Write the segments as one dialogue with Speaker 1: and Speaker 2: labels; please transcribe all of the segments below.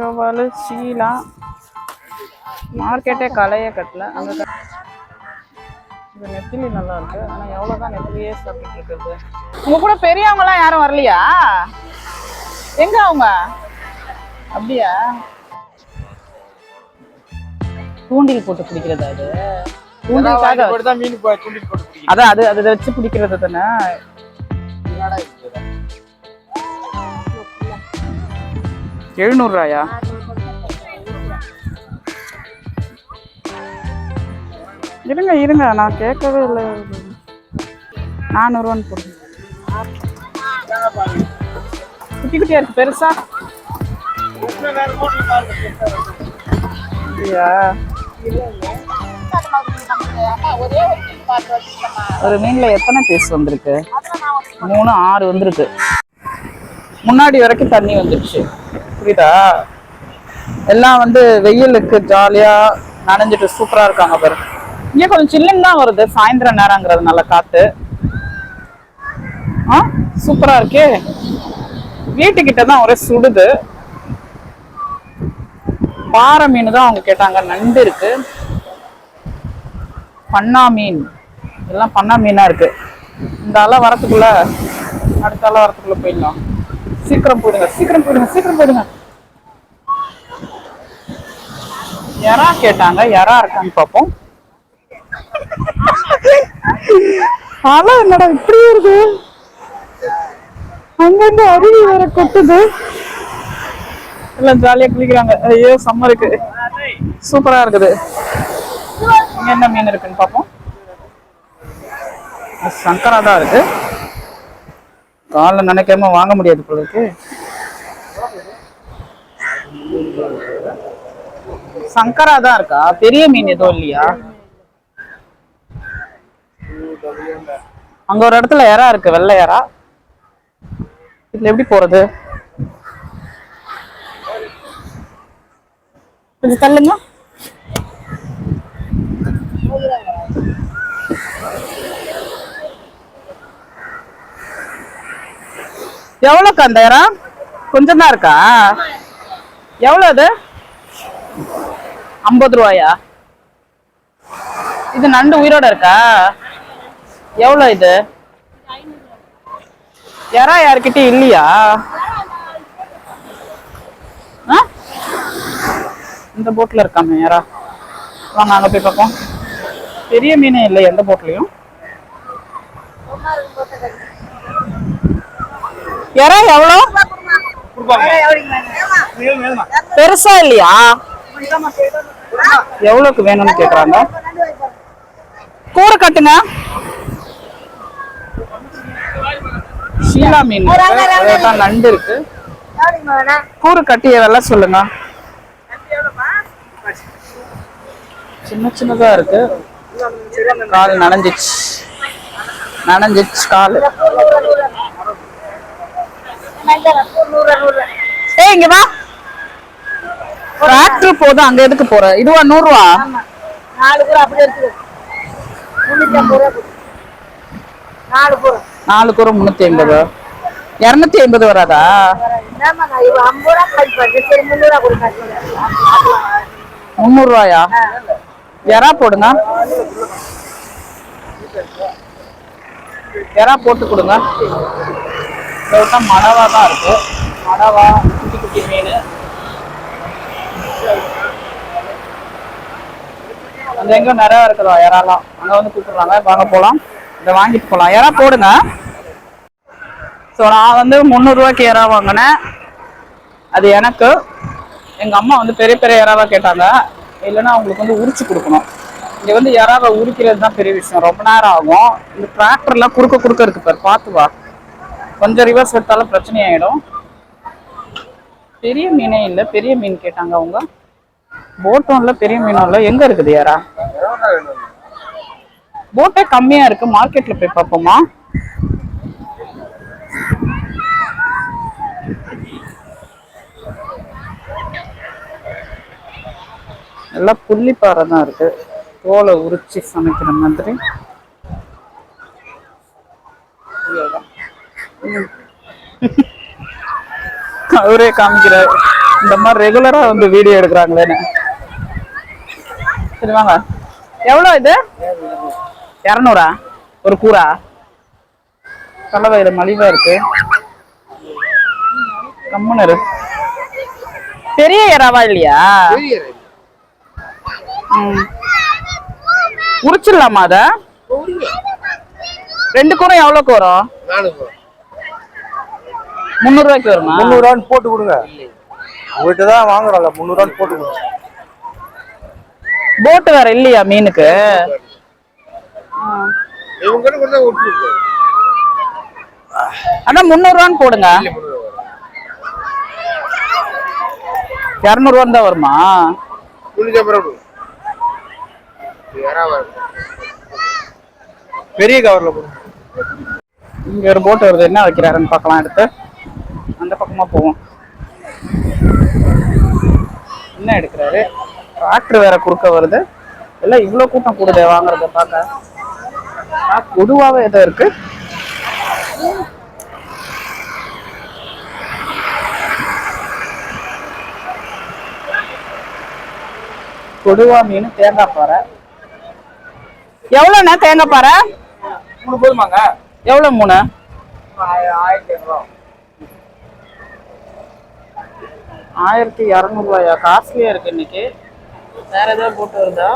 Speaker 1: வவால் சீலா. மார்க்கெட்டே களைய கட்டல. அங்கே இந்த நெத்திலி நல்லா இருக்கு. ஆனால் எவ்வளோ தான் நெத்திலியே சாப்பிட்டு இருக்கிறது? உங்க கூட பெரியவங்கலாம் யாரும் வரலையா? எங்க அவங்க? அப்படியா? தூண்டில் போட்டு பிடிக்கிறதா அது தூண்டிலுக்காக அதான் அது அதை வச்சு பிடிக்கிறது தானே? எழுநூறுவாயா? இருங்க இருங்க நான் கேட்கவே இல்லை. நானூறுவான்னு போடுங்க. குட்டி குட்டியா இருக்கு பெருசா? அப்படியா? ஒரு மீன்ல எத்தனை பீஸ் வந்திருக்கு? மூணு ஆறு வந்திருக்கு. முன்னாடி வரைக்கும் தண்ணி வந்துடுச்சு புரியுதா? எல்லாம் வந்து வெயிலுக்கு ஜாலியா நனைஞ்சிட்டு சூப்பரா இருக்காங்க பாரு. இங்க கொஞ்சம் சில்லுன்னு தான் வருது. சாயந்தர நேரங்கிறது நல்ல காத்து. ஆ? சூப்பரா இருக்கே. வீட்டுக்கிட்ட தான் ஒரே சுடுது. பாறை மீன் தான் அவங்க கேட்டாங்க. நண்டு இருக்கு. பண்ணா மீன். எல்லாம் பண்ணா மீனா இருக்கு. இந்த அலை வரத்துக்குள்ள அடுத்த அலை வரத்துக்குள்ள போயிடலாம். சீக்கிரம் போயிடுங்க. சீக்கிரம் போயிடுங்க. சீக்கிரம் போயிடுங்க. யாரா கேட்டாங்க? யாரா இருக்கான்னு பார்ப்போம். அலை என்னடா இப்படி இருக்கு அங்கிருந்து அருவி வேற கொட்டுது. எல்லாம் ஜாலியா குளிக்கிறாங்க. ஐயோ சம்மருக்கு சூப்பரா இருக்குது. இங்க என்ன மீன் இருக்குன்னு பார்ப்போம். இது சங்கரா தான் இருக்கு. காலைல நினைக்காம வாங்க முடியாது போல இருக்கு சங்கரா தான் இருக்கா? பெரிய மீன் எதுவும் இல்லையா? அங்க ஒரு இடத்துல இறா இருக்கு வெள்ளை இறா. இதுல எப்படி போறது? கொஞ்சம் தள்ளுங்க. எவ்வளோக்கா அந்த இறா? கொஞ்சம் தான் இருக்கா? எவ்வளோ அது? ஐம்பது ரூபாயா? இது நண்டு உயிரோட இருக்கா? எவ்வளோ இது? யாரா யாருக்கிட்டே இல்லையா? இந்த போட்ல இருக்காமே யாரா? வாங்க அங்க போய் பார்ப்போம். பெரிய மீனே இல்லை எந்த போட்லயும் யாரா எவ்வளோ? பெருசா இல்லையா? எவ்வளவுக்கு வேணும்னு கேக்குறாங்க? கூரை கட்டுங்க. ஷீலா மீன். நண்டு இருக்கு. கூறு கட்டிய விலை சொல்லுங்க. சின்ன சின்னதா இருக்கு. கால் நனைஞ்சிச்சு. நனைஞ்சிச்சு கால். ஏய் இங்க வா. டிராக்டர் போதும் அங்க எதுக்கு போற? இதுவா நூறு ரூபா
Speaker 2: நாலு பூரா அப்படி கொடு. நாலு பூரா.
Speaker 1: நாலு கூரை முன்னூத்தி ஐம்பது. இருநூத்தி ஐம்பது வராதா?
Speaker 2: முந்நூறு
Speaker 1: ரூபாயா எறா போடுங்க. எறா போட்டு கொடுங்க. மணவா தான் இருக்கு. மணவா குட்டி குட்டி மீன். அந்த எங்கேயும் நிறையா இருக்குதா? எறாலாம் அங்க வந்து கூப்பிட்றாங்க. வாங்க போகலாம் இதை வாங்கிட்டு போலாம். யாராவது போடுங்க. ஸோ நான் வந்து முந்நூறுரூவாய்க்கு ஏறா வாங்கினேன். அது எனக்கு. எங்க அம்மா வந்து பெரிய பெரிய இறாவாக கேட்டாங்க. இல்லைன்னா அவங்களுக்கு வந்து உரிச்சு கொடுக்கணும். இங்க வந்து இறாவை உரிக்கிறது தான் பெரிய விஷயம். ரொம்ப நேரம் ஆகும். இந்த டிராக்டர்லாம் குறுக்க குறுக்க இருக்கு பாரு. பார்த்து வா. கொஞ்சம் ரிவர்ஸ் எடுத்தாலும் பிரச்சனை ஆயிடும் பெரிய மீனே இல்லை. பெரிய மீன் கேட்டாங்க அவங்க. போட்டும் இல்லை பெரிய மீனும் இல்லை எங்க இருக்குது யாரா போட்டே கம்மியா இருக்கு. மார்க்கெட்ல போய் பார்ப்போமா? எல்லாம் புள்ளிப்பாறை தான் இருக்கு. தோலை உரிச்சு சமைக்கிற மாதிரி. அவரே காமிக்கிறாரு. இந்த மாதிரி ரெகுலரா வந்து வீடியோ எடுக்கிறாங்களேன்னு சரி வாங்க. எவ்வளோ இது? இரநூறா? ஒரு கூரா கடலவயிறு மலிவா இருக்கு. கம்முன்னு பெரிய இறாவா இல்லையா. உரிச்சிடலாமா அத? ரெண்டு கூரம் எவ்வளோக்கு வரும் முந்நூறு ரூபாய்க்கு வருமா?
Speaker 3: முந்நூறுவான்னு போட்டு கொடுங்க. உங்கள்கிட்ட தான் வாங்குறோம்ல முந்நூறுவான்னு போட்டு
Speaker 1: போட்டு வேற இல்லையா மீனுக்கு? ஆ. அதான் முந்நூறுவான்னு போடுங்க. இரநூறுவான்னு தான் வருமா?
Speaker 3: பெரிய கவர்ல போடுங்க
Speaker 1: இங்க ஒரு போட் வருது. என்ன வைக்கிறாருன்னு பார்க்கலாம் எடுத்து அந்த பக்கமா போவோம். என்ன எடுக்கிறாரு? டிராக்டர் வேற குறுக்க வருது. எல்லாம் இவ்வளவு கூட்டம் கூடுதே வாங்குறத பார்க்க. ஆ, பொதுவாவே ஏதோ இருக்கு. கொடுவா மீன் தேங்காய் பாறை. எவ்வளோண்ணே தேங்காய் பாறை?
Speaker 3: மூணு போதுமாங்க.
Speaker 1: எவ்வளோ மூணு?
Speaker 3: ஆயிரத்தி ஐநூறுவா
Speaker 1: ஆயிரத்தி இரநூறுவாயா? காஸ்ட்லியாக இருக்குது இன்னைக்கு. வேறு ஏதாவது போட்டு வருதா?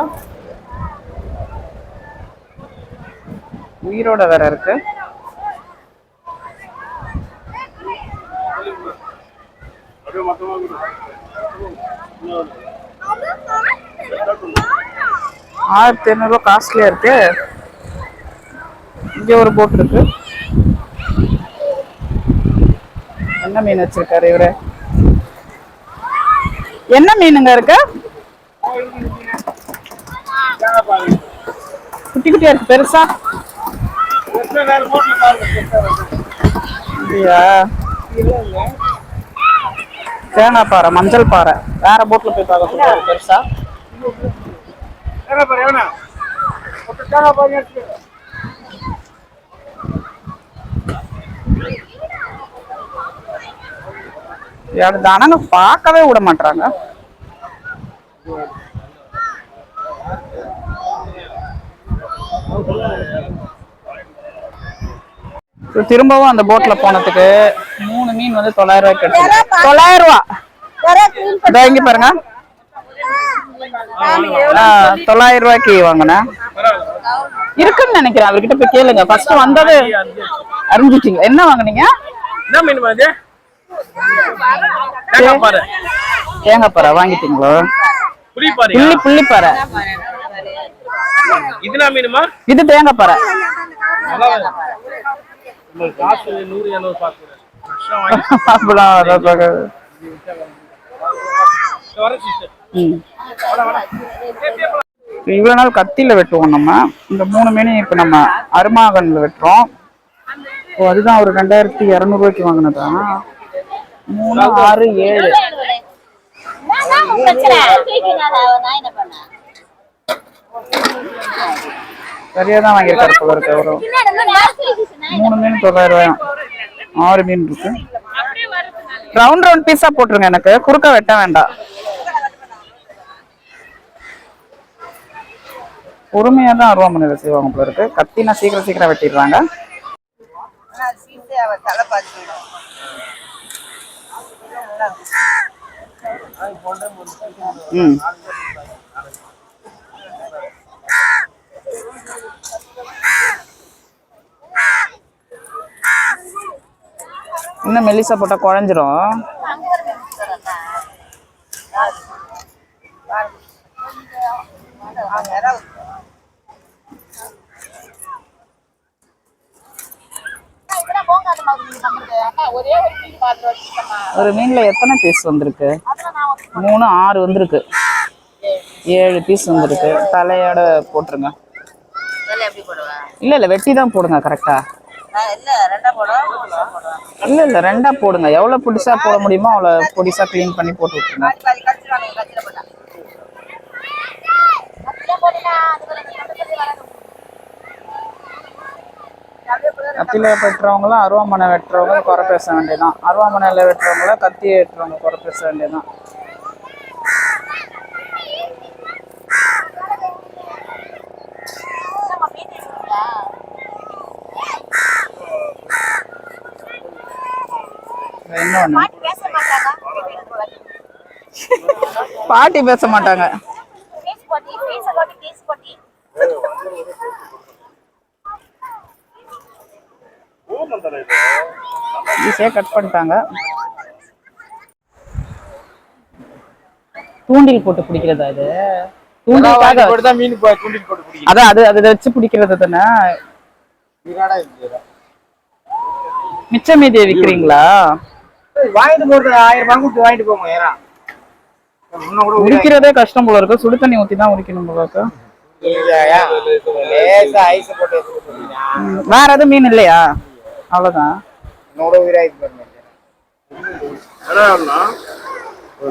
Speaker 1: உயிரோட வேற இருக்கு. ஆயிரத்தி ஐநூறுவா காஸ்ட்லியா இருக்கு. இங்க ஒரு போட் இருக்கு. என்ன மீன் வச்சிருக்காரு இவரை? என்ன மீனுங்க இருக்கு? குட்டி குட்டியா இருக்கு பெருசா? தேனா பாறை மஞ்சள் பாறை. வேற போட்ல போய் பார்க்க சொல்றாரு பெருசா? யாரு தானங்க பார்க்கவே விட மாட்டாங்க திரும்பவும் அந்த போட்ல போனதுக்கு மூணு மீன் வந்து தொள்ளாயிரம் ரூபாய்க்கு எடுத்து தொள்ளாயிரம் ரூபா. இதோ இங்க பாருங்க. தொள்ளாயிரம் ரூபாய்க்கு வாங்கினேன். இருக்குன்னு நினைக்கிறேன். அவர்கிட்ட போய் கேளுங்க. ஃபர்ஸ்ட் வந்தது அறிஞ்சிட்டீங்க. என்ன வாங்குனீங்க?
Speaker 3: என்ன மீன் தேங்காய்
Speaker 1: பாறை வாங்கிட்டீங்களோ? புள்ளி புள்ளி பாறை
Speaker 3: இதுனா மீனுமா?
Speaker 1: இது தேங்காய் பாறை. இவ்வளவு நாள் கத்தியில வெட்டுவோம் நம்ம. இந்த மூணு மீனையும் இப்ப நம்ம அருமாகன்ல வெட்டுறோம். அதுதான் ஒரு ரெண்டாயிரத்தி இரநூறுவாய்க்கு வாங்கினதா? மூணு ஆறு ஏழு. சரியா தான் வாங்கியிருக்காரு போல இருக்கு ஒரு மூணு மீன் தொள்ளாயிரம் ரூபாயும் ஆறு மீன் இருக்கு. ரவுண்ட் ரவுண்ட் பீஸா போட்டுருங்க எனக்கு. குறுக்க வெட்ட வேண்டாம். பொறுமையா தான் அருவாமனையில செய்வாங்க போல இருக்கு. கத்தினா சீக்கிரம் சீக்கிரம் வெட்டிடுறாங்க. ம். இன்னும் மெல்லிசா போட்டா குழஞ்சிரும். ஒரு மீன்ல எத்தனை பீஸ் வந்திருக்கு? மூணு ஆறு வந்திருக்கு. ஏழு பீஸ் வந்திருக்கு. தலையோட போட்டுருங்க. இல்ல இல்ல வெட்டி தான் போடுங்க கரெக்டா இல்ல இல்ல ரெண்டா போடுங்க. எவ்வளவு புடிசா போட முடியுமோ அவ்வளவு பொடிசா க்ளீன் பண்ணி போட்டு விட்டுருங்க. கத்தியில வெட்டுறவங்களும் அருவாமனை வெட்டுறவங்க குறை பேச வேண்டியதான் அருவாமனையில வெட்டுறவங்கள கத்தி வெட்டுறவங்க குறை பேச வேண்டியதான் இன்னொன்னு
Speaker 2: பேச மாட்டாங்க
Speaker 1: பாட்டி பேச மாட்டாங்க.
Speaker 2: பேச போட்டி பேச போட்டி பேச போட்டி.
Speaker 1: ஈஸியா கட் பண்ணிட்டாங்க. தூண்டில் போட்டு பிடிக்கிறதா இது? தூண்டிலுக்காக
Speaker 3: மீன் தூண்டில் போட்டு
Speaker 1: அதான் அது அதை வச்சு பிடிக்கிறது தானே? மிச்ச மீதியை விக்கிறீங்களா?
Speaker 3: வாங்கிட்டு போறது ஆயிரம் ரூபாய் கொடுத்து வாங்கிட்டு போங்க ஏறா. முன்ன கூட உயிரா-
Speaker 1: உரிக்கிறதே கஷ்டம் போல இருக்கு. சுடு தண்ணி ஊத்தி தான் உரிக்கணும் போல இருக்கு. வேற எதுவும் மீன் இல்லையா? அவ்வளவுதான்.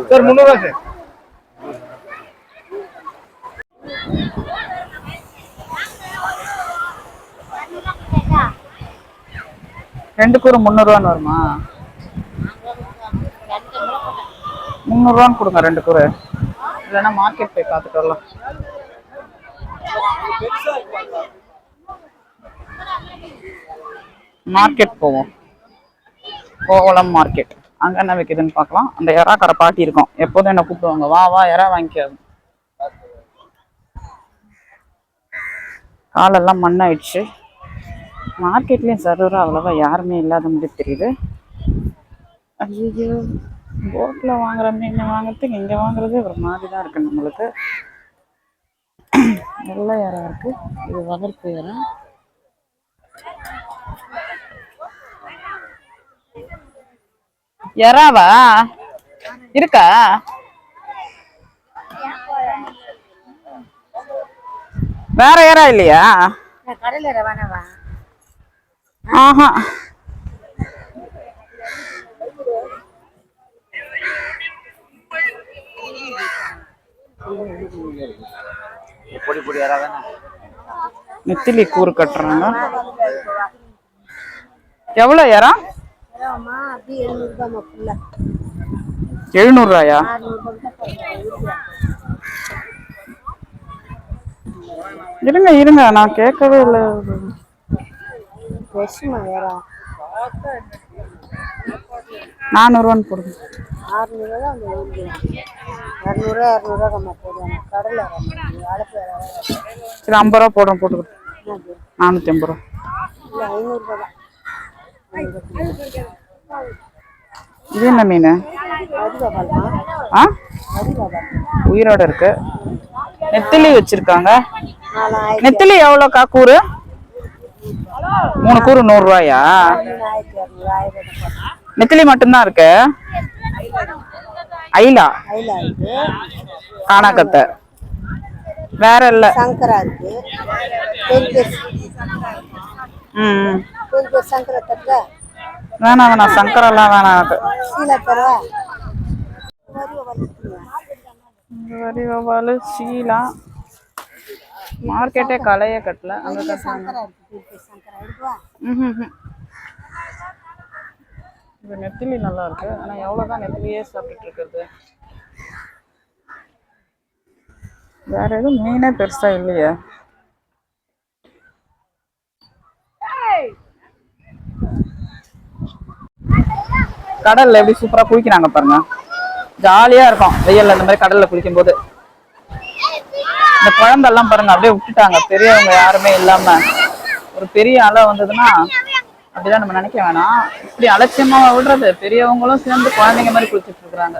Speaker 3: சார் முந்நூறுவா சார்.
Speaker 1: ரெண்டு கூறு முந்நூறுவான்னு வருமா? முந்நூறுவான்னு கொடுங்க ரெண்டு கூறு. இல்லைன்னா மார்க்கெட் போய் பார்த்துட்டு வரலாம். மார்க்கெட் போவோம். கோவளம் மார்க்கெட் அங்க என்ன விற்குதுன்னு பார்க்கலாம். அந்த எறா கடை பாட்டி இருக்கும். எப்போதும் என்ன கூப்பிடுவாங்க வா வா எறா வாங்கிக்காது. காலெல்லாம் மண்ணாயிடுச்சு. மார்க்கெட்லேயும் சர்வரா அவ்வளோவா யாருமே இல்லாத மாதிரி தெரியுது. ஐயோ போட்டில் வாங்குற மீன் வாங்குறதுக்கு இங்கே வாங்குறதே ஒரு மாதிரி தான் இருக்கு நம்மளுக்கு. நல்ல இறா இருக்கு. இது வளர்ப்பு இறா எறாவா இருக்கா? வேற யாரா இல்லையா?
Speaker 2: கடையில வேணவா
Speaker 1: ஆஹா. நெத்திலி கூறு கட்டுறாங்க. எவ்வளோ
Speaker 2: ஃபுல்லா
Speaker 1: எழுநூறுவாயா? இருங்க இருங்க நான் கேட்கவே இல்லை.
Speaker 2: ஃப்ரெஷ்மா வேற?
Speaker 1: நானூறுவான்னு போடுங்க.
Speaker 2: ஆறுநூறுவா தான் அந்த ஊருக்கு. இரநூறுவா இரநூறுவா கம்மா போடுவாங்க கடலில் அழைப்பு
Speaker 1: சரி ஐம்பது ரூபா போடுறோம் போட்டுக்கிட்டு நானூற்றி ஐம்பது ரூபா.
Speaker 2: இல்லை ஐநூறுரூபா தான்.
Speaker 1: இது என்ன மீன்? ஆ? உயிரோட இருக்கு. நெத்திலி வச்சிருக்காங்க. நெத்திலி எவ்வளோக்கா? கூறு? மூணு கூறு நூறுரூவாயா? நெத்திலி மட்டும்தான் இருக்கு? ஐலா காணாக்கத்தை வேற இல்ல.
Speaker 2: சங்கரா இருக்கு
Speaker 1: ம். வேணாம் வேணாம். சங்கரெல்லாம் வேணாம் அது.
Speaker 2: சீலா.
Speaker 1: மார்க்கெட்டே களையே கட்டல. அங்க கட்டுறாங்க இது நெத்திலி நல்லா இருக்கு ஆனா எவ்வளவுதான் நெத்திலியே சாப்பிட்டுட்டு இருக்கிறது வேற எதுவும் மீனே பெருசா இல்லையே. கடல்ல எப்படி சூப்பரா குளிக்கிறாங்க பாருங்க. ஜாலியா இருக்கும். வெயில்ல இந்த மாதிரி கடல்ல குளிக்கும் போது இந்த குழம்பெல்லாம் பாருங்க அப்படியே விட்டுட்டாங்க. பெரியவங்க யாருமே இல்லாம. ஒரு பெரிய அலை வந்ததுன்னா அப்படிதான் நம்ம நினைக்க வேணாம். இப்படி அலட்சியமா விடுறது பெரியவங்களும் சேர்ந்து குழந்தைங்க மாதிரி குளிச்சிட்டு இருக்கிறாங்க.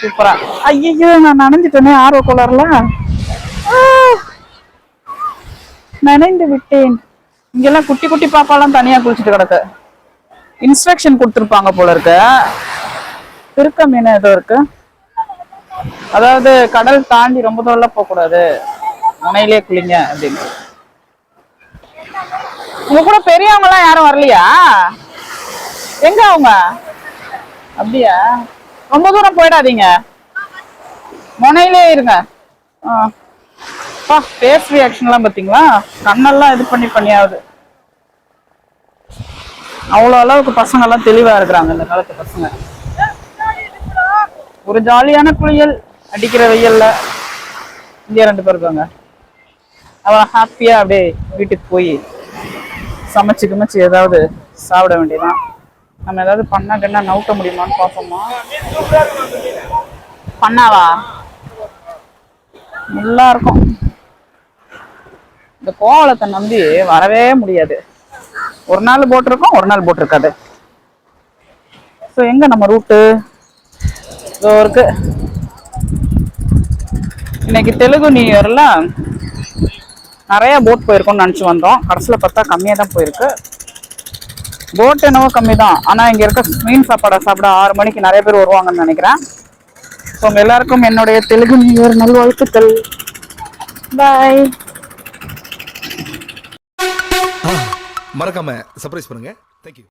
Speaker 1: சூப்பரா ஐயோ நான் நனைஞ்சிட்டேனே ஆர்வ கோளாறுல! நனைந்து விட்டேன். இங்கெல்லாம் குட்டி குட்டி பாப்பாலாம் தனியா குளிச்சுட்டு கிடக்கு. இன்ஸ்ட்ரக்ஷன் கொடுத்துருப்பாங்க போல இருக்கு. திருக்க மீன் ஏதோ இருக்கு? அதாவது கடல் தாண்டி ரொம்ப தூரம் போக கூடாது முனையிலே குளிங்க அப்படின்னு. உங்க கூட பெரியவங்க எல்லாம் யாரும் வரலையா? எங்க அவங்க? அப்படியா? ரொம்ப தூரம் போயிடாதீங்க. முனையிலே இருங்க. ஃபேஸ் ரியாக்ஷன்லாம் பார்த்தீங்களா கண்ணெல்லாம் இது பண்ணி பண்ணியாவது. அவ்வளோ அளவுக்கு பசங்கள்லாம் தெளிவாக இருக்கிறாங்க இந்த காலத்து பசங்க. ஒரு ஜாலியான குளியல் அடிக்கிற வெயில்ல இந்தியா ரெண்டு பேர் இருக்காங்க. அவன் ஹாப்பியாக அப்படியே வீட்டுக்கு போய் சமைச்சு கிமைச்சு ஏதாவது சாப்பிட வேண்டியதான் நம்ம ஏதாவது பண்ணா கண்ணா நவுட்ட முடியுமான்னு பார்ப்போமா? பண்ணாவா? நல்லா இருக்கும் இந்த கோவலத்தை நம்பி வரவே முடியாது. ஒரு நாள் போட்டிருக்கோம் ஒரு நாள் போட்டிருக்காது. ஸோ எங்க நம்ம ரூட்டு இதோ இருக்கு. இன்னைக்கு தெலுங்கு நியூ இயர்ல நிறைய போட் போயிருக்கோம்னு நினச்சி வந்தோம். கடைசியில் பார்த்தா கம்மியாக தான் போயிருக்கு. போட் என்னவோ கம்மி தான். ஆனால் இங்கே இருக்க மீன் சாப்பாடை சாப்பிட ஆறு மணிக்கு நிறைய பேர் வருவாங்கன்னு நினைக்கிறேன். ஸோ எல்லாருக்கும் என்னுடைய தெலுங்கு நியூ நல்வாழ்த்துக்கள். பாய்
Speaker 4: மறக்காம சர்ப்ரைஸ் பண்ணுங்க. தேங்க்யூ